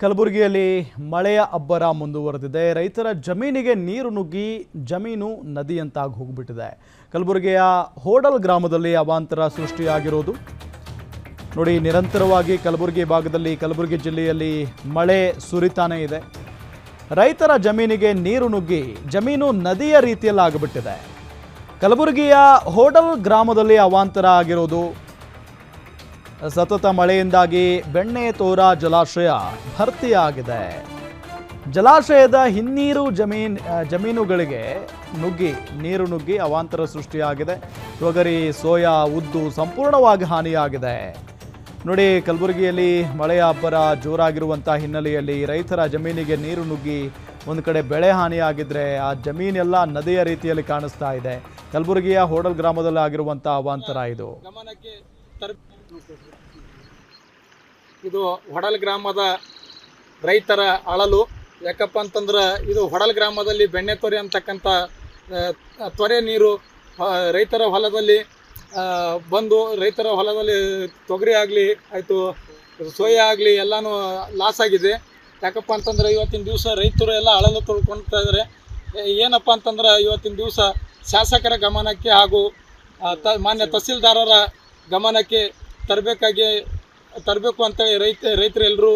ಕಲಬುರಗಿಯಲ್ಲಿ ಮಳೆಯ ಅಬ್ಬರ ಮುಂದುವರೆದಿದೆ. ರೈತರ ಜಮೀನಿಗೆ ನೀರು ನುಗ್ಗಿ ಜಮೀನು ನದಿಯಂತಾಗಿ ಹೋಗ್ಬಿಟ್ಟಿದೆ. ಕಲಬುರಗಿಯ ಹೋಡಲ್ ಗ್ರಾಮದಲ್ಲಿ ಅವಾಂತರ ಸೃಷ್ಟಿಯಾಗಿರೋದು ನೋಡಿ, ನಿರಂತರವಾಗಿ ಕಲಬುರಗಿ ಭಾಗದಲ್ಲಿ ಕಲಬುರಗಿ ಜಿಲ್ಲೆಯಲ್ಲಿ ಮಳೆ ಸುರಿತಾನೇ ಇದೆ. ರೈತರ ಜಮೀನಿಗೆ ನೀರು ನುಗ್ಗಿ ಜಮೀನು ನದಿಯ ರೀತಿಯಲ್ಲಿ ಆಗಿಬಿಟ್ಟಿದೆ ಕಲಬುರಗಿಯ ಹೋಡಲ್ ಗ್ರಾಮದಲ್ಲಿ ಅವಾಂತರ ಆಗಿರೋದು ಸತತ ಮಳೆಯಿಂದಾಗಿ ಬೆಣ್ಣೆ ತೋರ ಜಲಾಶಯ ಭರ್ತಿಯಾಗಿದೆ. ಜಲಾಶಯದ ಹಿನ್ನೀರು ಜಮೀನ್ ಜಮೀನುಗಳಿಗೆ ನುಗ್ಗಿ, ನೀರು ನುಗ್ಗಿ ಅವಾಂತರ ಸೃಷ್ಟಿಯಾಗಿದೆ. ತೊಗರಿ, ಸೋಯಾ, ಉದ್ದು ಸಂಪೂರ್ಣವಾಗಿ ಹಾನಿಯಾಗಿದೆ. ನೋಡಿ, ಕಲಬುರಗಿಯಲ್ಲಿ ಮಳೆಯ ಅಬ್ಬರ ಜೋರಾಗಿರುವಂಥ ಹಿನ್ನೆಲೆಯಲ್ಲಿ ರೈತರ ಜಮೀನಿಗೆ ನೀರು ನುಗ್ಗಿ ಒಂದು ಕಡೆ ಬೆಳೆ ಹಾನಿಯಾಗಿದ್ರೆ ಆ ಜಮೀನೆಲ್ಲ ನದಿಯ ರೀತಿಯಲ್ಲಿ ಕಾಣಿಸ್ತಾ ಇದೆ. ಕಲಬುರಗಿಯ ಹೋಡಲ್ ಗ್ರಾಮದಲ್ಲಿ ಆಗಿರುವಂಥ ಅವಾಂತರ ಇದು. ಇದು ಹೊಡಲ್ ಗ್ರಾಮದ ರೈತರ ಅಳಲು. ಯಾಕಪ್ಪ ಅಂತಂದ್ರೆ ಇದು ಹೊಡಲ್ ಗ್ರಾಮದಲ್ಲಿ ಬೆಣ್ಣೆ ತೊರೆ ಅಂತಕ್ಕಂಥ ತೊರೆ ನೀರು ರೈತರ ಹೊಲದಲ್ಲಿ ಬಂದು ರೈತರ ಹೊಲದಲ್ಲಿ ತೊಗರಿ ಆಗಲಿ, ಆಯಿತು, ಸೋಯಾ ಆಗಲಿ ಎಲ್ಲನೂ ಲಾಸ್ ಆಗಿದೆ. ಯಾಕಪ್ಪ ಅಂತಂದ್ರೆ ಇವತ್ತಿನ ದಿವಸ ರೈತರು ಎಲ್ಲ ಅಳಲು ತೊಳ್ಕೊಳ್ತಾ ಇದ್ದಾರೆ ಏನಪ್ಪ ಅಂತಂದ್ರೆ ಇವತ್ತಿನ ದಿವಸ ಶಾಸಕರ ಗಮನಕ್ಕೆ ಹಾಗೂ ಮಾನ್ಯ ತಹಸೀಲ್ದಾರರ ಗಮನಕ್ಕೆ ತರಬೇಕಾಗಿ ತರಬೇಕು ಅಂತ ರೈತ ರೈತರೆಲ್ಲರೂ